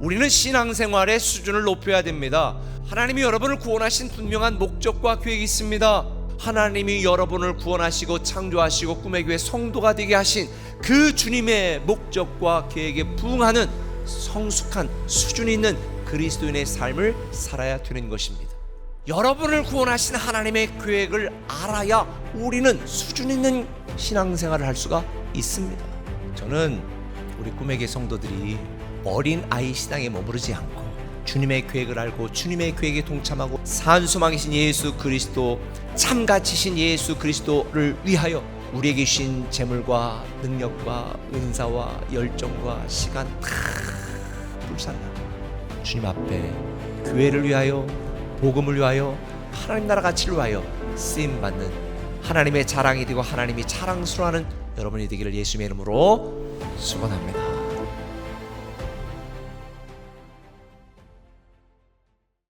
우리는 신앙생활의 수준을 높여야 됩니다. 하나님이 여러분을 구원하신 분명한 목적과 계획이 있습니다. 하나님이 여러분을 구원하시고 창조하시고 꿈의 교회 성도가 되게 하신 그 주님의 목적과 계획에 부응하는 성숙한 수준이 있는 그리스도인의 삶을 살아야 되는 것입니다. 여러분을 구원하신 하나님의 계획을 알아야 우리는 수준 있는 신앙생활을 할 수가 있습니다. 저는 우리 교 성도들이 어린 아이 신앙에 머무르지 않고 주님의 계획을 알고 주님의 계획에 동참하고 산소망이신 예수 그리스도 참가치신 예수 그리스도를 위하여 우리에게 주신 재물과 능력과 은사와 열정과 시간 다 불살라 주님 앞에 교회를 위하여 복음을 위하여 하나님 나라 가치를 위하여 쓰임 받는 하나님의 자랑이 되고 하나님이 자랑스러워하는 여러분이 되기를 예수님의 이름으로 축원합니다.